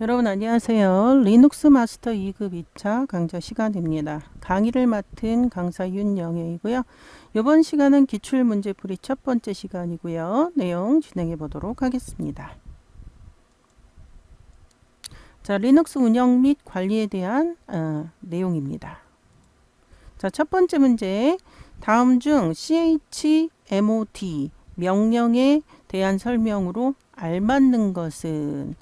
여러분 안녕하세요. 리눅스 마스터 2급 2차 강좌 시간입니다. 강의를 맡은 강사 윤영애이고요. 이번 시간은 기출문제풀이 첫 번째 시간이고요. 내용 진행해 보도록 하겠습니다. 자, 리눅스 운영 및 관리에 대한 어, 내용입니다. 자, 첫 번째 문제. 다음 중 chmod 명령에 대한 설명으로 알맞는 것은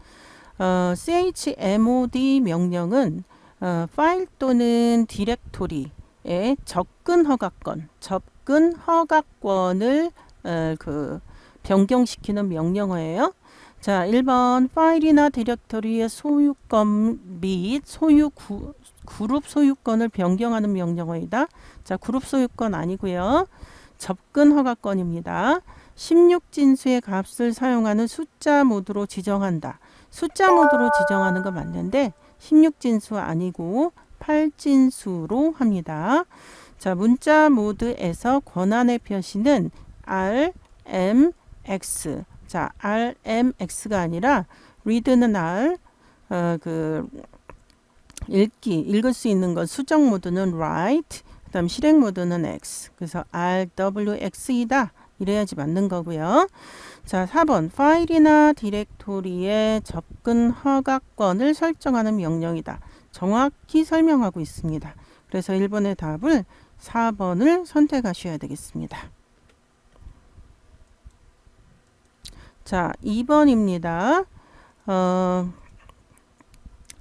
어, chmod 명령은 어, 파일 또는 디렉토리의 접근 허가권, 접근 허가권을 어, 그 변경시키는 명령어예요. 자, 1번 파일이나 디렉토리의 소유권 및 소유 구, 그룹 소유권을 변경하는 명령어이다. 자, 그룹 소유권 아니고요. 접근 허가권입니다. 16진수의 값을 사용하는 숫자 모드로 지정한다. 숫자 모드로 지정하는 거 맞는데 16진수 아니고 8진수로 합니다. 자, 문자 모드에서 권한의 표시는 R, M, X. 자, R, M, X가 아니라 read는 R, 어, 그 읽기, 읽을 수 있는 것 수정 모드는 write, 그 다음 실행 모드는 X. 그래서 R, W, X이다. 이래야지 맞는 거고요. 자, 4번 파일이나 디렉토리의 접근 허가권을 설정하는 명령이다. 정확히 설명하고 있습니다. 그래서 1번의 답을 4번을 선택하셔야 되겠습니다. 자, 2번입니다. 어,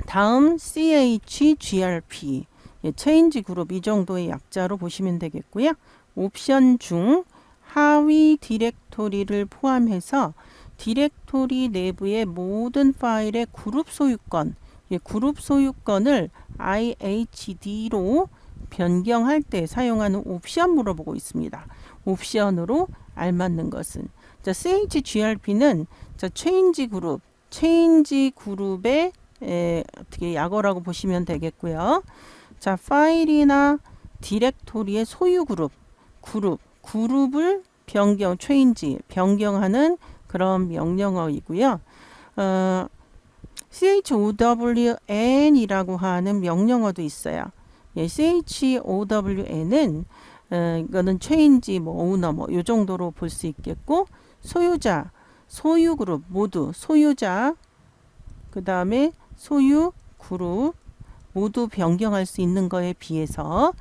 다음 CHGRP 예, 체인지 그룹 이 정도의 약자로 보시면 되겠고요. 옵션 중 하위 디렉토리를 포함해서 디렉토리 내부의 모든 파일의 그룹 소유권, 예, 그룹 소유권을 IHD로 변경할 때 사용하는 옵션 물어보고 있습니다. 옵션으로 알맞는 것은 자, CHGRP는 자, 체인지 그룹, 체인지 그룹의 에, 어떻게 약어라고 보시면 되겠고요. 자, 파일이나 디렉토리의 소유 그룹, 그룹, 그룹을 변경, 체인지, 변경하는 그런 명령어이고요. 어, CHOWN이라고 하는 명령어도 있어요. 예, CHOWN은 어, 이거는 체인지, 뭐 오너, 뭐요 정도로 볼 수 있겠고 소유자, 소유 그룹 모두 소유자, 그 다음에 소유 그룹 모두 변경할 수 있는 거에 비해서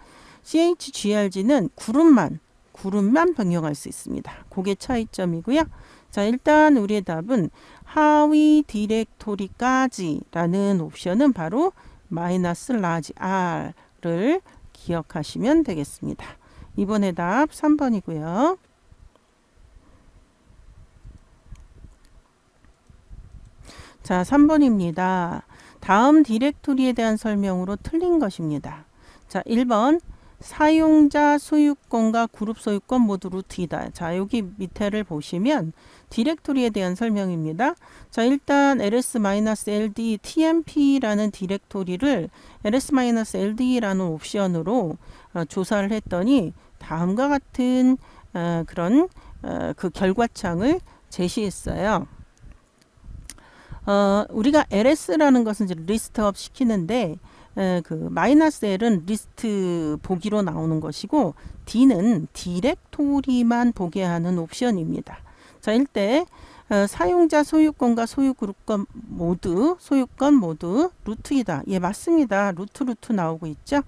CHGRG는 그룹만 그룹만 변경할 수 있습니다. 그게 차이점이고요. 자, 일단 우리의 답은 하위 디렉토리까지라는 옵션은 바로 마이너스 라지 R를 기억하시면 되겠습니다. 이번에 답 3번이고요. 자, 3번입니다. 다음 디렉토리에 대한 설명으로 틀린 것입니다. 자, 1번 사용자 소유권과 그룹 소유권 모두 루트이다. 자, 여기 밑에를 보시면 디렉토리에 대한 설명입니다. 자, 일단 ls-ld tmp라는 디렉토리를 ls-ld라는 옵션으로 어, 조사를 했더니 다음과 같은 어, 그런 어, 그 결과창을 제시했어요. 어, 우리가 LS라는 것은 리스트업 시키는데 에, 그 마이너스 L은 리스트 보기로 나오는 것이고 D는 디렉토리만 보게 하는 옵션입니다. 자, 일대 어, 사용자 소유권과 소유 그룹권 모두 소유권 모두 루트이다. 예, 맞습니다. 루트 루트 나오고 있죠.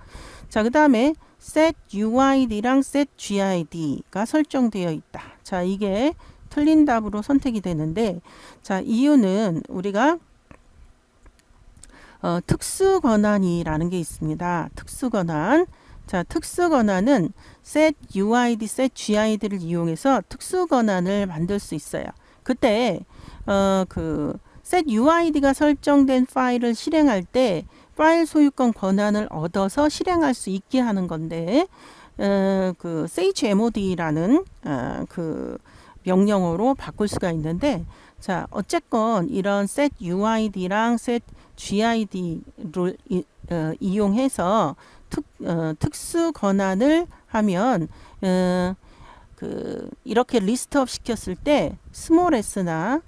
자, 그 다음에 set UID랑 set GID가 설정되어 있다. 자, 이게 틀린 답으로 선택이 되는데 자 이유는 우리가 어, 특수 권한이라는 게 있습니다. 특수 권한. 자, 특수 권한은 set UID, set GID를 이용해서 특수 권한을 만들 수 있어요. 그때 어, 그 set UID가 설정된 파일을 실행할 때 파일 소유권 권한을 얻어서 실행할 수 있게 하는 건데 어, 그 chmod라는 어, 그 명령어로 바꿀 수가 있는데 자 어쨌건 이런 set UID랑 set GID를 이, 어, 이용해서 특, 어, 특수 권한을 하면 어, 그 이렇게 리스트업 시켰을 때 스몰 s나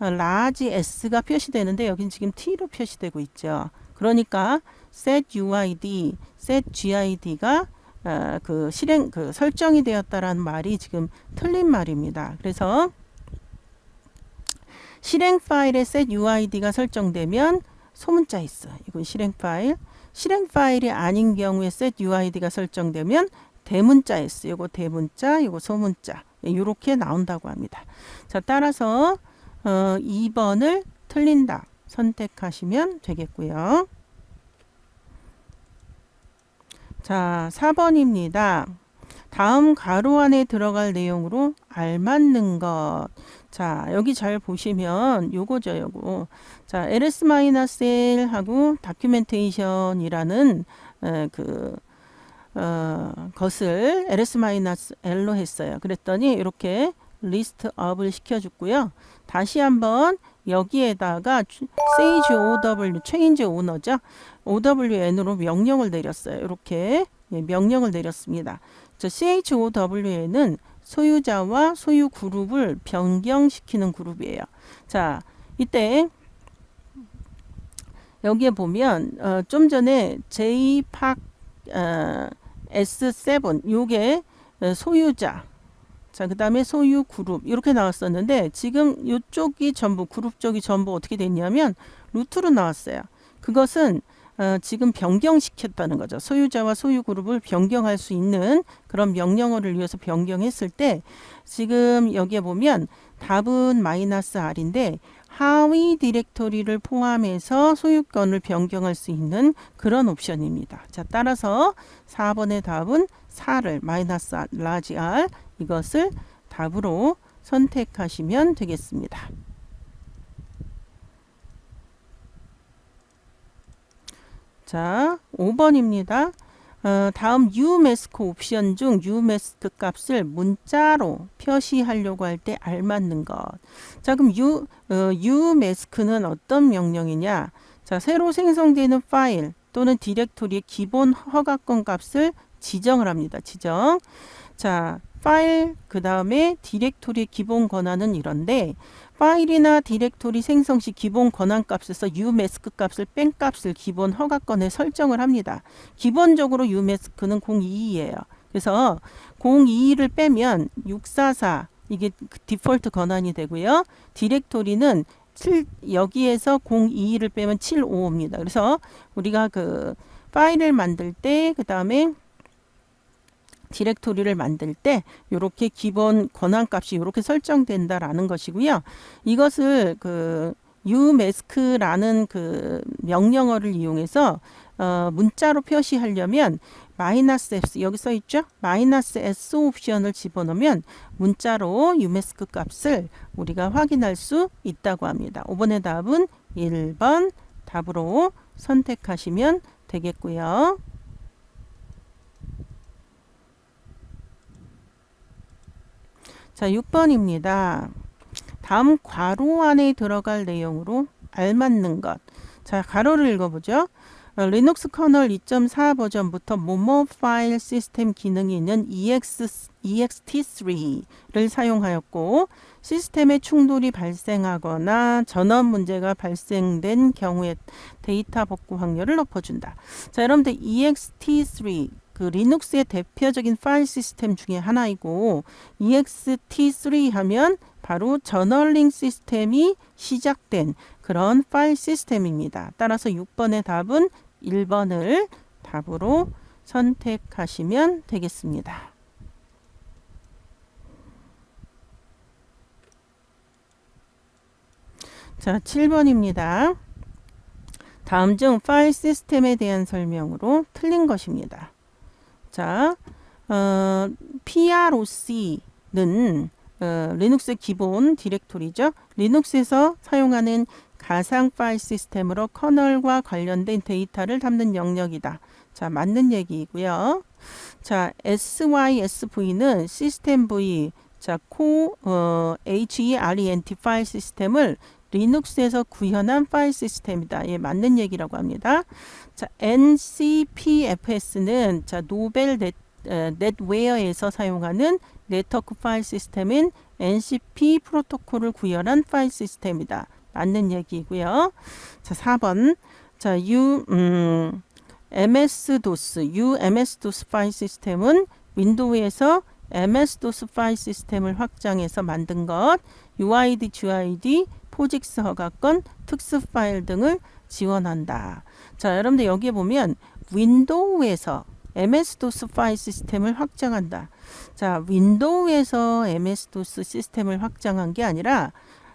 large s가 표시되는데 여긴 지금 t로 표시되고 있죠. 그러니까 set uid, set gid가 어, 그 실행 그 설정이 되었다라는 말이 지금 틀린 말입니다. 그래서 실행 파일에 set uid가 설정되면 소문자 있어. 이건 실행 파일. 실행 파일이 아닌 경우에 set uid가 설정되면 대문자 s. 이거 대문자, 이거 소문자. 이렇게 나온다고 합니다. 자, 따라서 어, 2번을 틀린다 선택하시면 되겠고요. 자, 4번입니다. 다음 가로 안에 들어갈 내용으로 알맞는 것. 자, 여기 잘 보시면 요거죠, 요거. 자, ls-l하고 다큐멘테이션이라는 에, 그 어, 것을 ls-l로 했어요. 그랬더니 이렇게 리스트 업을 시켜줬고요. 다시 한번 여기에다가 sage ow change owner죠. owN으로 명령을 내렸어요. 이렇게 예, 명령을 내렸습니다. 저 chow는 소유자와 소유 그룹을 변경시키는 그룹이에요. 자, 이때 여기에 보면 어, 좀 전에 jpark 어, S7 요게 어, 소유자 자, 그 다음에 소유 그룹 이렇게 나왔었는데 지금 이쪽이 전부 그룹 쪽이 전부 어떻게 됐냐면 루트로 나왔어요. 그것은 어, 지금 변경시켰다는 거죠. 소유자와 소유 그룹을 변경할 수 있는 그런 명령어를 위해서 변경했을 때 지금 여기에 보면 답은 마이너스 R인데 하위 디렉토리를 포함해서 소유권을 변경할 수 있는 그런 옵션입니다. 자, 따라서 4번의 답은 4를 마이너스 라지 R 이것을 답으로 선택하시면 되겠습니다. 자, 5번입니다. 어, 다음 umask 옵션 중 umask 값을 문자로 표시하려고 할 때 알맞는 것. 자, 그럼 u, 어, umask는 어떤 명령이냐? 자, 새로 생성되는 파일 또는 디렉토리의 기본 허가권 값을 지정을 합니다. 지정. 자, 파일 그 다음에 디렉토리의 기본 권한은 이런데 파일이나 디렉토리 생성 시 기본 권한 값에서 umask 값을 뺀 값을 기본 허가권에 설정을 합니다. 기본적으로 umask는 022예요. 그래서 022를 빼면 644 이게 그 디폴트 권한이 되고요. 디렉토리는 7 여기에서 022를 빼면 755입니다. 그래서 우리가 그 파일을 만들 때 그 다음에 디렉토리를 만들 때 이렇게 기본 권한 값이 이렇게 설정된다라는 것이고요. 이것을 그 umask라는 그 명령어를 이용해서 어, 문자로 표시하려면 마이너스 s 여기 써 있죠? 마이너스 s 옵션을 집어넣으면 문자로 umask 값을 우리가 확인할 수 있다고 합니다. 5번의 답은 1번 답으로 선택하시면 되겠고요. 자, 6번입니다. 다음 괄호 안에 들어갈 내용으로 알맞는 것. 자, 가로를 읽어보죠. 어, 리눅스 커널 2.4 버전부터 모모 파일 시스템 기능이 있는 EX, EXT3를 사용하였고 시스템에 충돌이 발생하거나 전원 문제가 발생된 경우에 데이터 복구 확률을 높여준다. 자, 여러분들 EXT3 그 리눅스의 대표적인 파일 시스템 중에 하나이고 ext3 하면 바로 저널링 시스템이 시작된 그런 파일 시스템입니다. 따라서 6번의 답은 1번을 답으로 선택하시면 되겠습니다. 자, 7번입니다. 다음 중 파일 시스템에 대한 설명으로 틀린 것입니다. 자, 어, PROC는 어, 리눅스 기본 디렉토리죠. 리눅스에서 사용하는 가상 파일 시스템으로 커널과 관련된 데이터를 담는 영역이다. 자, 맞는 얘기이고요. 자, SYSV는 시스템 V, 자, 코 어, HERENT 파일 시스템을 리눅스에서 구현한 파일 시스템이다. 예, 맞는 얘기라고 합니다. 자, NCPFS는 자, 노벨 에, 넷웨어에서 사용하는 네트워크 파일 시스템인 NCP 프로토콜을 구현한 파일 시스템이다. 맞는 얘기고요. 자, 4번. 자, U 음, MS-DOS, UMS-DOS 파일 시스템은 윈도우에서 MS-DOS 파일 시스템을 확장해서 만든 것, UID, GID, 포직스 허가권, 특수 파일 등을 지원한다. 자, 여러분들 여기에 보면 윈도우에서 MS-DOS 파일 시스템을 확장한다. 자, 윈도우에서 MS-DOS 시스템을 확장한 게 아니라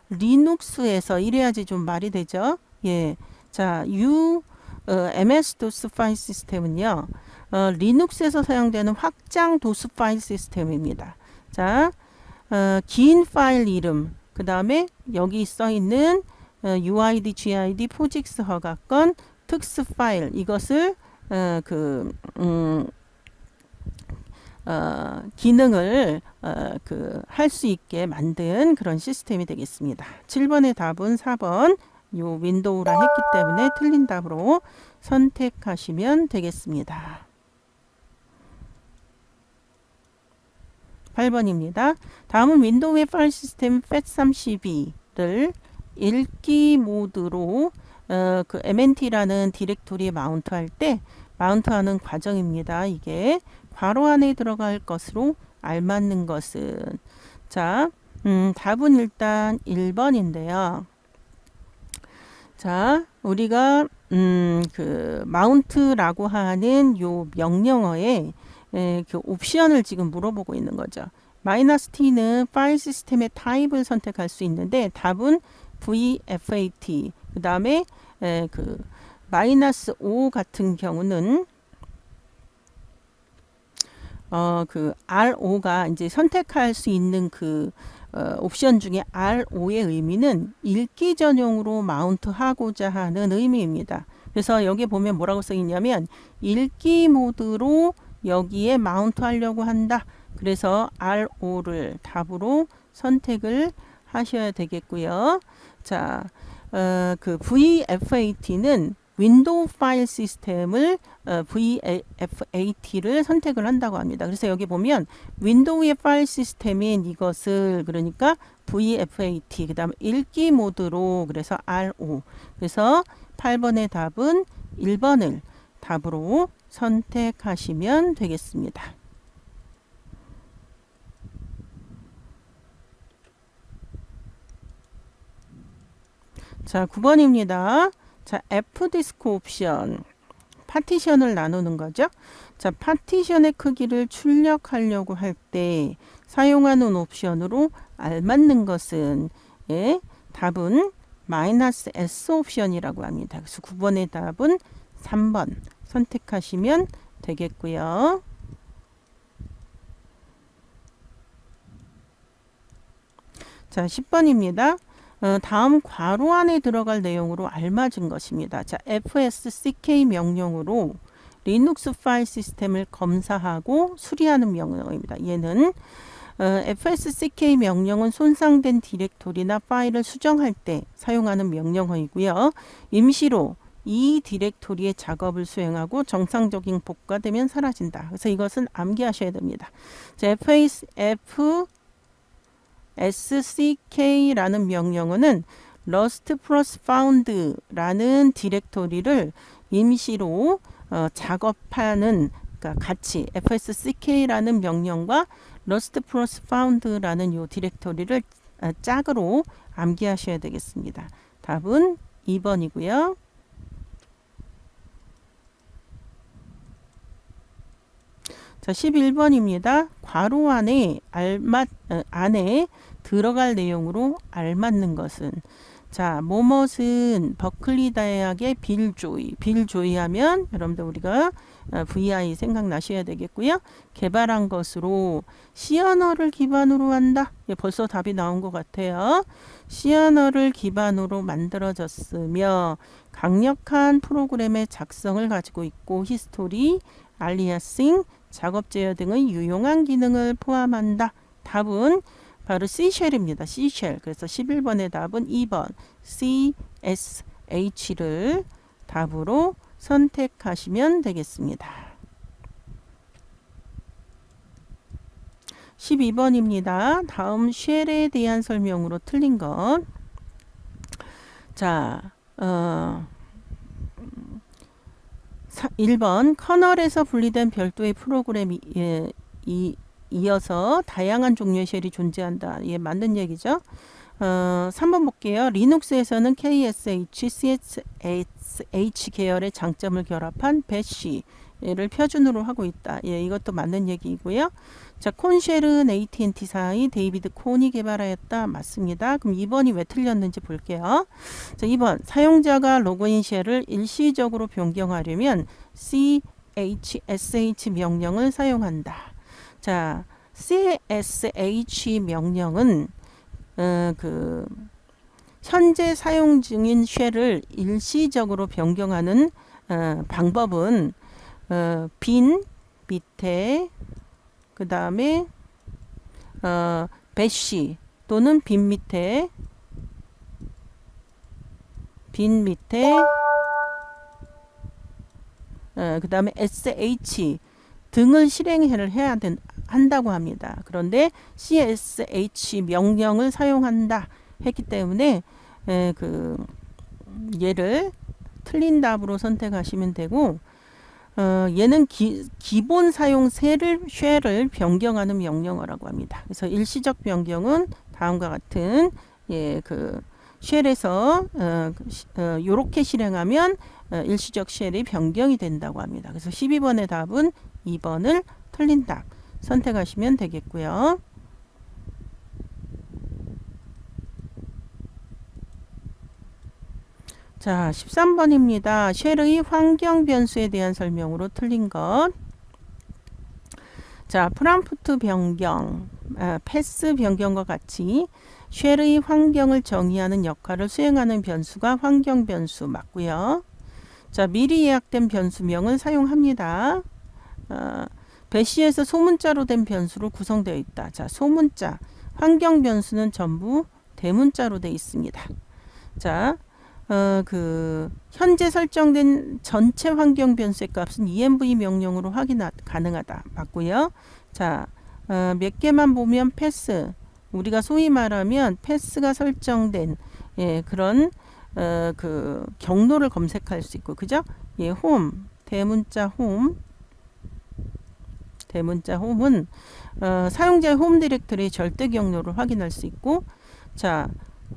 리눅스에서 이래야지 좀 말이 되죠. 예. 자, U 어, MS-DOS 파일 시스템은요. 어, 리눅스에서 사용되는 확장 도스 파일 시스템입니다. 자, 어, 긴 파일 이름, 그 다음에 여기 써 있는 어, UID, GID, 포직스 허가권, 특수 파일 이것을 어, 그 음, 어, 기능을 어, 그할 수 있게 만든 그런 시스템이 되겠습니다. 7번의 답은 4번 요 윈도우라 했기 때문에 틀린 답으로 선택하시면 되겠습니다. 8번입니다. 다음은 윈도우의 파일 시스템 FAT32를 읽기 모드로 어, 그 MNT라는 디렉토리에 마운트할 때 마운트하는 과정입니다. 이게 괄호 안에 들어갈 것으로 알맞는 것은 자, 음, 답은 일단 1번인데요. 자, 우리가 음, 그 마운트라고 하는 요 명령어에 에, 그 옵션을 지금 물어보고 있는 거죠. 마이너스 t는 파일 시스템의 타입을 선택할 수 있는데 답은 VFAT. 그 다음에 그 마이너스 5 같은 경우는 어, 그 RO가 이제 선택할 수 있는 그 어, 옵션 중에 R5의 의미는 읽기 전용으로 마운트하고자 하는 의미입니다. 그래서 여기 보면 뭐라고 써 있냐면 읽기 모드로 여기에 마운트 하려고 한다. 그래서 R5를 답으로 선택을 하셔야 되겠고요. 자, 어, 그 VFAT는 윈도우 파일 시스템을 어, VFAT를 선택을 한다고 합니다. 그래서 여기 보면 윈도우의 파일 시스템인 이것을 그러니까 VFAT 그 다음 읽기 모드로 그래서 R5 그래서 8번의 답은 1번을 답으로 선택하시면 되겠습니다. 자, 9번입니다. 자, F 디스크 옵션. 파티션을 나누는 거죠. 자, 파티션의 크기를 출력하려고 할 때 사용하는 옵션으로 알맞는 것은 예, 답은 마이너스 S 옵션이라고 합니다. 그래서 9번의 답은 3번 선택하시면 되겠고요. 자, 10번입니다. 어, 다음 괄호 안에 들어갈 내용으로 알맞은 것입니다. 자, fsck 명령으로 리눅스 파일 시스템을 검사하고 수리하는 명령입니다. 얘는 어, fsck 명령은 손상된 디렉토리나 파일을 수정할 때 사용하는 명령어이고요. 임시로 이 디렉토리의 작업을 수행하고 정상적인 복구가 되면 사라진다. 그래서 이것은 암기하셔야 됩니다. 자, f sck라는 명령어는 lost plus found라는 디렉토리를 임시로 어, 작업하는 그러니까 같이 fsck라는 명령과 lost plus found라는 요 디렉토리를 어, 짝으로 암기하셔야 되겠습니다. 답은 2번이고요. 자, 11번입니다. 괄호 안에 알맞 어, 안에 들어갈 내용으로 알맞는 것은 자, 뭐뭇은 버클리 대학의 빌 조이. 빌 조이 하면 여러분들 우리가 어, VI 생각나셔야 되겠고요. 개발한 것으로 언어를 기반으로 한다. 예, 벌써 답이 나온 것 같아요. 언어를 기반으로 만들어졌으며 강력한 프로그램의 작성을 가지고 있고 히스토리, 알리아싱, 작업 제어 등의 유용한 기능을 포함한다. 답은 바로 C쉘입니다. C쉘. 그래서 11번의 답은 2번 CSH를 답으로 선택하시면 되겠습니다. 12번입니다. 다음 쉘에 대한 설명으로 틀린 것. 자, 어, 1번 커널에서 분리된 별도의 프로그램이 예, 이, 이어서 다양한 종류의 쉘이 존재한다. 예, 맞는 얘기죠. 어, 3번 볼게요. 리눅스에서는 KSH, CSH 계열의 장점을 결합한 배시 를 표준으로 하고 있다. 예, 이것도 맞는 얘기이고요. 자, 콘쉘은 AT&T사의 데이비드 콘이 개발하였다. 맞습니다. 그럼 2번이 왜 틀렸는지 볼게요. 자, 2번 사용자가 로그인 쉘을 일시적으로 변경하려면 CHSH 명령을 사용한다. 자, CSH 명령은 어, 그 현재 사용 중인 쉘을 일시적으로 변경하는 어, 방법은 어, 빈 밑에 그 다음에 어, 배시 또는 빈 밑에 빈 밑에 어, 그 다음에 sh 등을 실행을 해야 된, 한다고 합니다. 그런데 CSH 명령을 사용한다 했기 때문에 에, 그 얘를 틀린 답으로 선택하시면 되고 어, 얘는 기, 기본 사용 셀을 쉘을 변경하는 명령어라고 합니다. 그래서 일시적 변경은 다음과 같은 예, 그 쉘에서 어, 어, 요렇게 실행하면 어, 일시적 쉘이 변경이 된다고 합니다. 그래서 12번의 답은 2번을 틀린 답 선택하시면 되겠고요. 자, 13번입니다. 쉘의 환경 변수에 대한 설명으로 틀린 것. 자, 프랑프트 변경, 아, 패스 변경과 같이 쉘의 환경을 정의하는 역할을 수행하는 변수가 환경 변수 맞고요. 자, 미리 예약된 변수명을 사용합니다. 어, 배시에서 소문자로 된 변수로 구성되어 있다. 자, 소문자, 환경 변수는 전부 대문자로 되어 있습니다. 자, 어, 그 현재 설정된 전체 환경 변수의 값은 env 명령으로 확인 가능하다. 맞고요. 자, 어, 몇 개만 보면 패스. 우리가 소위 말하면 패스가 설정된 예, 그런 어, 그 경로를 검색할 수 있고 그죠? 예, 홈 대문자 홈 대문자 홈은 어, 사용자의 홈 디렉터리 절대 경로를 확인할 수 있고 자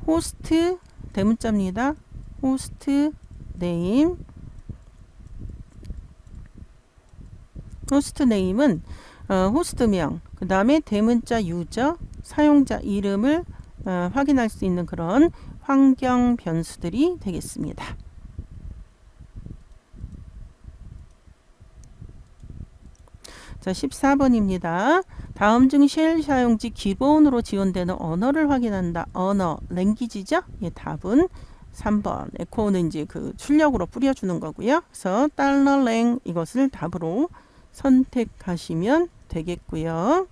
호스트 대문자입니다. 호스트 네임 호스트 네임은 어, 호스트명 그 다음에 대문자 유저 사용자 이름을 어, 확인할 수 있는 그런 환경 변수들이 되겠습니다. 자, 14번입니다. 다음 중 쉘 사용지 기본으로 지원되는 언어를 확인한다. 언어, 랭귀지죠? 예, 답은 3번. 에코는 이제 그 출력으로 뿌려주는 거고요. 그래서 달러랭 이것을 답으로 선택하시면 되겠고요.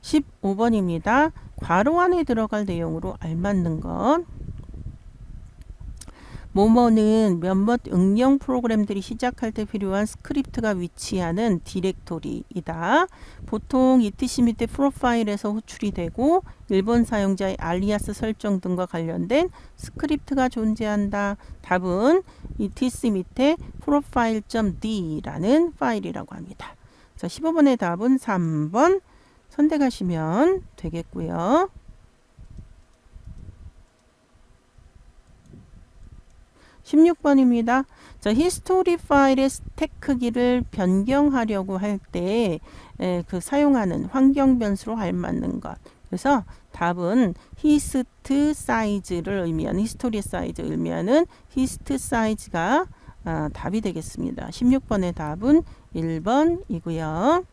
15번입니다. 괄호 안에 들어갈 내용으로 알맞는 것. 모모는 몇몇 응용 프로그램들이 시작할 때 필요한 스크립트가 위치하는 디렉토리이다. 보통 etc 밑에 프로파일에서 호출이 되고 일본 사용자의 알리아스 설정 등과 관련된 스크립트가 존재한다. 답은 etc 밑에 profile.d라는 파일이라고 합니다. 자, 15번의 답은 3번 선택하시면 되겠고요. 16번입니다. 자, 히스토리 파일의 스택 크기를 변경하려고 할 때 그 사용하는 환경 변수로 알맞는 것. 그래서 답은 히스트 사이즈를 의미하는 히스토리 사이즈 의미하는 히스트 사이즈가 아, 답이 되겠습니다. 16번의 답은 1번이고요.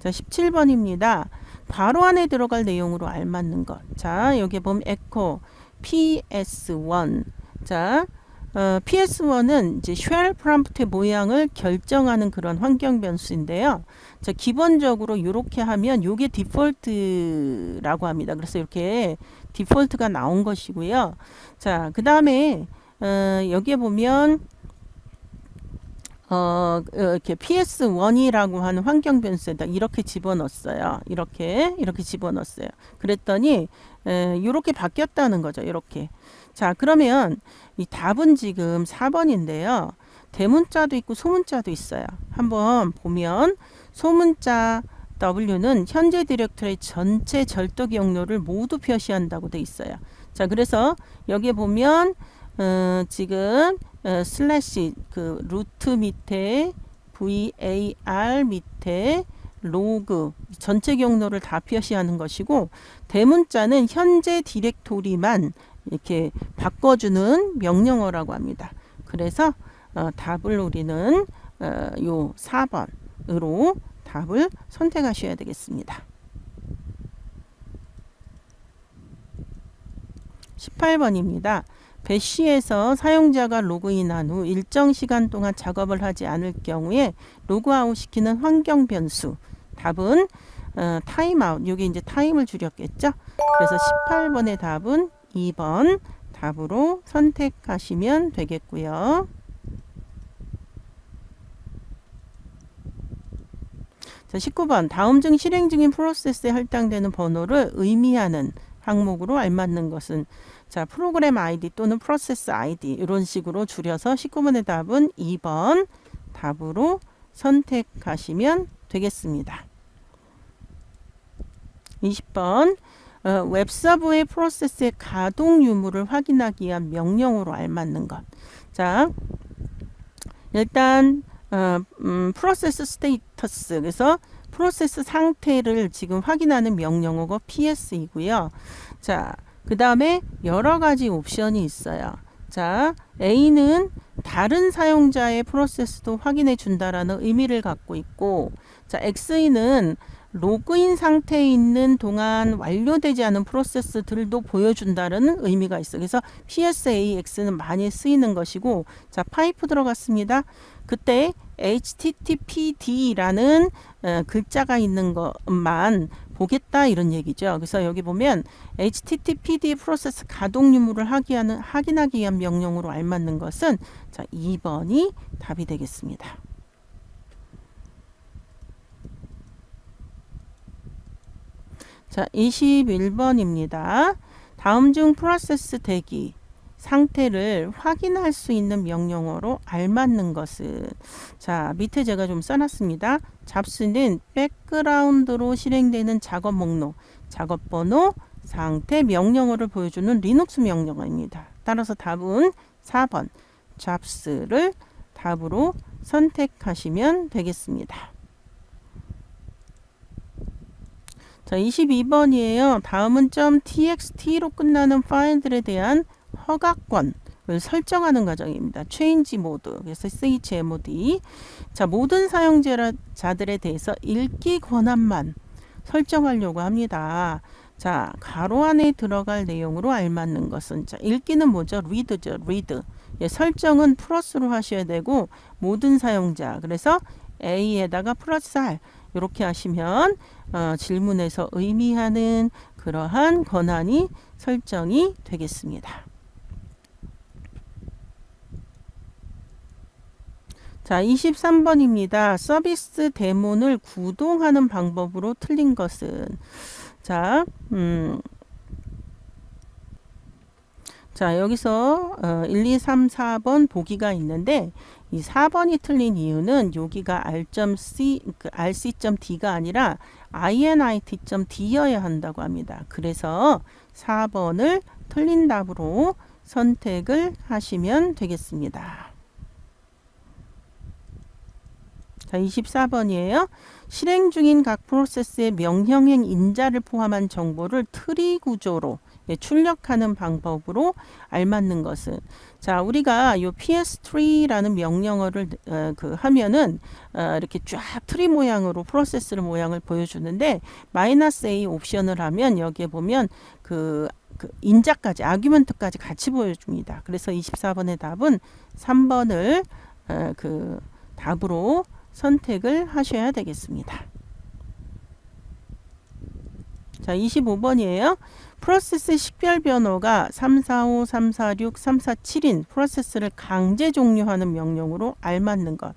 자, 17번입니다. 괄호 안에 들어갈 내용으로 알맞는 것. 자, 여기 보면 에코 PS1. 자, 어, PS1은 이제 쉘 프롬프트의 모양을 결정하는 그런 환경 변수인데요. 자, 기본적으로 이렇게 하면 이게 디폴트라고 합니다. 그래서 이렇게 디폴트가 나온 것이고요. 자, 그 다음에 어, 여기에 보면 어, 이렇게 PS1이라고 하는 환경 변수에다 이렇게 집어넣었어요. 이렇게 이렇게 집어넣었어요. 그랬더니 에, 이렇게 바뀌었다는 거죠. 이렇게. 자, 그러면 이 답은 지금 4번인데요. 대문자도 있고 소문자도 있어요. 한번 보면 소문자 W는 현재 디렉터리 전체 절도 경로를 모두 표시한다고 돼 있어요. 자, 그래서 여기에 보면 어, 지금 어, 슬래시 그 루트 밑에 var 밑에 로그 전체 경로를 다 표시하는 것이고 대문자는 현재 디렉토리만 이렇게 바꿔주는 명령어라고 합니다. 그래서 어, 답을 우리는 어, 요 4번으로 답을 선택하셔야 되겠습니다. 18번입니다. 배시에서 사용자가 로그인한 후 일정 시간 동안 작업을 하지 않을 경우에 로그아웃 시키는 환경 변수. 답은 어, 타임아웃. 여기 이제 타임을 줄였겠죠? 그래서 18번의 답은 2번 답으로 선택하시면 되겠고요. 자, 19번 다음 중 실행 중인 프로세스에 할당되는 번호를 의미하는 항목으로 알맞는 것은 자 프로그램 아이디 또는 프로세스 아이디 이런 식으로 줄여서 19번의 답은 2번 답으로 선택하시면 되겠습니다. 20번 어, 웹서버의 프로세스의 가동 유무를 확인하기 위한 명령어로 알맞는 것. 자 일단 어, 음, 프로세스 스테이터스 그래서 프로세스 상태를 지금 확인하는 명령어가 PS이고요. 자, 그 다음에 여러 가지 옵션이 있어요. 자, A는 다른 사용자의 프로세스도 확인해 준다라는 의미를 갖고 있고, 자, X는 로그인 상태에 있는 동안 완료되지 않은 프로세스들도 보여준다는 의미가 있어요. 그래서 PSAX는 많이 쓰이는 것이고, 자, 파이프 들어갔습니다. 그때 HTTPD라는 어, 글자가 있는 것만 보겠다 이런 얘기죠. 그래서 여기 보면 HTTPD 프로세스 가동 유무를 하기하는, 확인하기 위한 명령으로 알맞는 것은 자 2번이 답이 되겠습니다. 자 21번입니다. 다음 중 프로세스 대기 상태를 확인할 수 있는 명령어로 알맞는 것은 자 밑에 제가 좀 써놨습니다. 잡스는 백그라운드로 실행되는 작업 목록, 작업 번호, 상태 명령어를 보여주는 리눅스 명령어입니다. 따라서 답은 4번 잡스를 답으로 선택하시면 되겠습니다. 자, 22번이에요. 다음은 .txt로 끝나는 파일들에 대한 허가권 을 설정하는 과정입니다. 체인지 모드, 그래서 CHMOD. 자, 모든 사용자들에 대해서 읽기 권한만 설정하려고 합니다. 자, 가로 안에 들어갈 내용으로 알맞는 것은 자, 읽기는 뭐죠? read죠. read. 예, 설정은 플러스로 하셔야 되고 모든 사용자. 그래서 A에다가 플러스 R 이렇게 하시면 어, 질문에서 의미하는 그러한 권한이 설정이 되겠습니다. 자, 23번입니다. 서비스 데몬을 구동하는 방법으로 틀린 것은 자, 음, 자, 여기서 어, 1, 2, 3, 4번 보기가 있는데 이 4번이 틀린 이유는 여기가 r.c 그 rc.d가 아니라 init.d여야 한다고 합니다. 그래서 4번을 틀린 답으로 선택을 하시면 되겠습니다. 자, 24번이에요. 실행 중인 각 프로세스의 명령행 인자를 포함한 정보를 트리 구조로 예, 출력하는 방법으로 알맞는 것은 자 우리가 요 ps3라는 명령어를 어, 그 하면은 어, 이렇게 쫙 트리 모양으로 프로세스를 모양을 보여주는데 마이너스 a 옵션을 하면 여기에 보면 그, 그 인자까지 아규먼트까지 같이 보여줍니다. 그래서 24번의 답은 3번을 어, 그 답으로 선택을 하셔야 되겠습니다. 자, 25번이에요. 프로세스 식별 번호가 345, 346, 347인 프로세스를 강제 종료하는 명령으로 알맞는 것.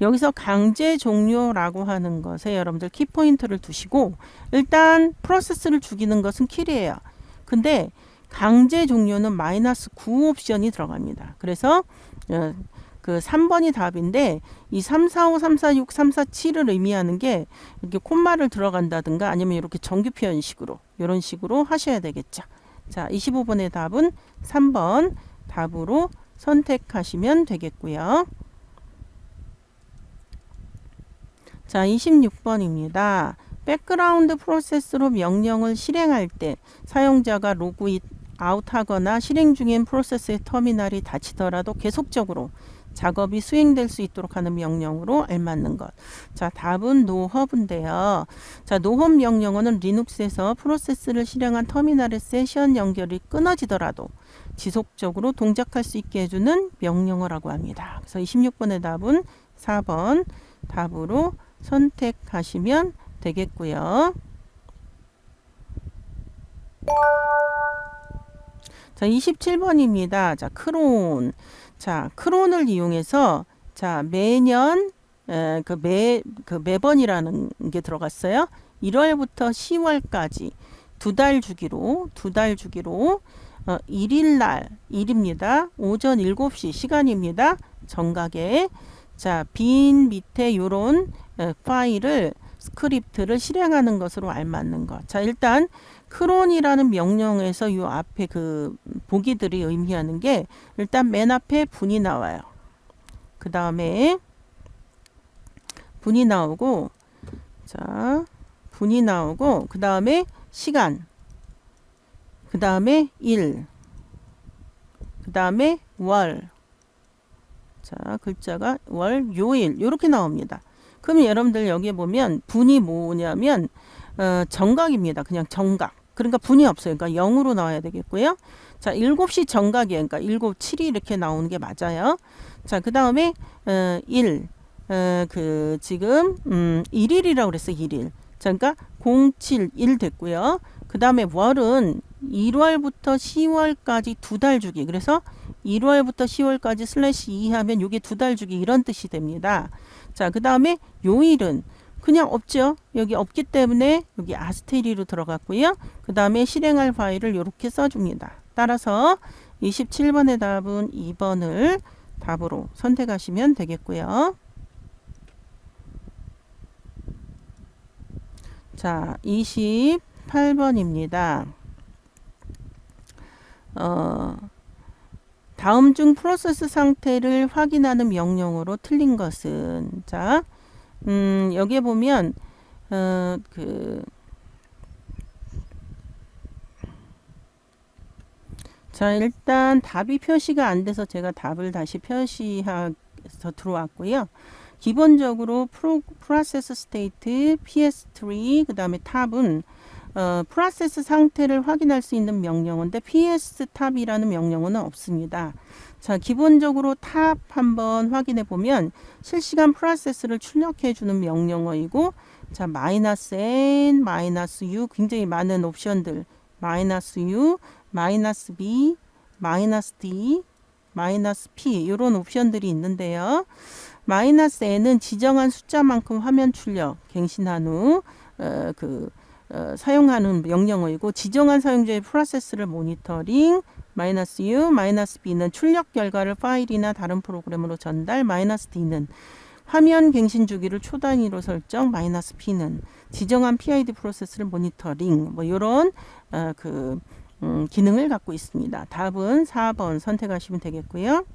여기서 강제 종료라고 하는 것에 여러분들 키포인트를 두시고 일단 프로세스를 죽이는 것은 킬이에요. 근데 강제 종료는 마이너스 9 옵션이 들어갑니다. 그래서 어, 그 3번이 답인데 이 3, 4, 5, 3, 4, 6, 3, 4, 7을 의미하는 게 이렇게 콤마를 들어간다든가 아니면 이렇게 정규 표현식으로 이런 식으로 하셔야 되겠죠. 자, 25번의 답은 3번 답으로 선택하시면 되겠고요. 자, 26번입니다. 백그라운드 프로세스로 명령을 실행할 때 사용자가 로그인 아웃하거나 실행 중인 프로세스의 터미널이 닫히더라도 계속적으로 작업이 수행될 수 있도록 하는 명령으로 알맞는 것. 자, 답은 노허브인데요. 자, 노허브 명령어는 리눅스에서 프로세스를 실행한 터미널의 세션 연결이 끊어지더라도 지속적으로 동작할 수 있게 해주는 명령어라고 합니다. 그래서 26번의 답은 4번 답으로 선택하시면 되겠고요. 자, 27번입니다. 자, 크론. 자, 크론을 이용해서 자, 매년 에, 그 매, 그 매번이라는 게 들어갔어요. 1월부터 10월까지 두 달 주기로, 두 달 주기로 어, 1일 날, 일입니다. 오전 7시 시간입니다. 정각에. 자, 빈 밑에 요런 에, 파일을 스크립트를 실행하는 것으로 알맞는 것. 자, 일단 크론이라는 명령에서 요 앞에 그 보기들이 의미하는 게 일단 맨 앞에 분이 나와요. 그 다음에 분이 나오고 자 분이 나오고 그 다음에 시간 그 다음에 일 그 다음에 월 자, 글자가 월, 요일 이렇게 나옵니다. 그러면 여러분들 여기에 보면 분이 뭐냐면 어, 정각입니다. 그냥 정각. 그러니까 분이 없어요. 그러니까 0으로 나와야 되겠고요. 자, 7시 정각이에요. 그러니까 7, 7이 이렇게 나오는 게 맞아요. 자, 그 다음에 어, 1. 어, 그 지금 음, 1일이라고 그랬어요. 1일. 자, 그러니까 07, 1 됐고요. 그 다음에 월은 1월부터 10월까지 두 달 주기. 그래서 1월부터 10월까지 슬래시 2 하면 이게 두 달 주기 이런 뜻이 됩니다. 자, 그 다음에 요일은 그냥 없죠. 여기 없기 때문에 여기 아스테리로 들어갔고요. 그 다음에 실행할 파일을 이렇게 써줍니다. 따라서 27번의 답은 2번을 답으로 선택하시면 되겠고요. 자, 28번입니다. 어, 다음 중 프로세스 상태를 확인하는 명령으로 틀린 것은 자, 음, 여기에 보면 어, 그 자, 일단 답이 표시가 안 돼서 제가 답을 다시 표시해서 들어왔고요. 기본적으로 프로, 프로세스 스테이트, PS3, 그 다음에 탑은 어, 프로세스 상태를 확인할 수 있는 명령어인데 PS 탑이라는 명령어는 없습니다. 자, 기본적으로 탑 한번 확인해 보면 실시간 프로세스를 출력해 주는 명령어이고 자, 마이너스 n, 마이너스 u 굉장히 많은 옵션들 마이너스 u, 마이너스 b, 마이너스 d, 마이너스 p 이런 옵션들이 있는데요. 마이너스 n은 지정한 숫자만큼 화면 출력 갱신한 후 어, 그 어, 사용하는 명령어이고 지정한 사용자의 프로세스를 모니터링 마이너스 U, 마이너스 B는 출력 결과를 파일이나 다른 프로그램으로 전달 마이너스 D는 화면 갱신 주기를 초 단위로 설정 마이너스 P는 지정한 PID 프로세스를 모니터링 뭐 이런 어, 그 음, 기능을 갖고 있습니다. 답은 4번 선택하시면 되겠고요.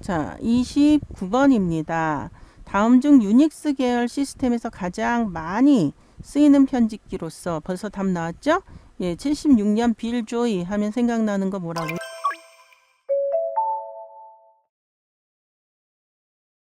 자, 29번입니다. 다음 중 유닉스 계열 시스템에서 가장 많이 쓰이는 편집기로서 벌써 답 나왔죠? 예, 76년 빌 조이 하면 생각나는 거 뭐라고요?